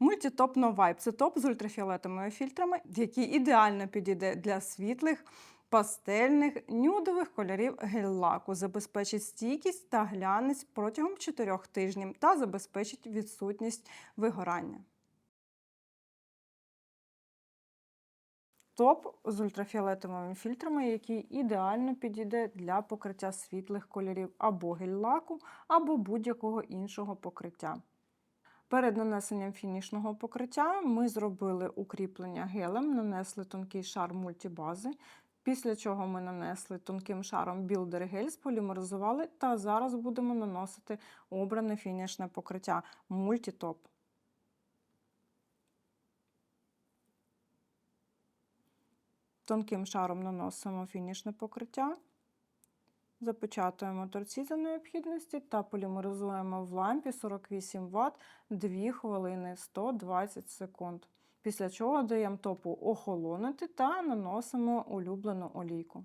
Multitop No це топ з ультрафіолетовими фільтрами, який ідеально підійде для світлих, пастельних, нюдових кольорів гель-лаку, забезпечить стійкість та глянець протягом 4 тижнів та забезпечить відсутність вигорання. Топ з ультрафіолетовими фільтрами, який ідеально підійде для покриття світлих кольорів або гель-лаку, або будь-якого іншого покриття. Перед нанесенням фінішного покриття ми зробили укріплення гелем, нанесли тонкий шар мультибази, після чого ми нанесли тонким шаром білдер гель, сполімеризували та зараз будемо наносити обране фінішне покриття мультітоп. Тонким шаром наносимо фінішне покриття, запечатуємо торці за необхідності та полімеризуємо в лампі 48 Вт 2 хвилини 120 секунд. Після чого даємо топу охолонути та наносимо улюблену олійку.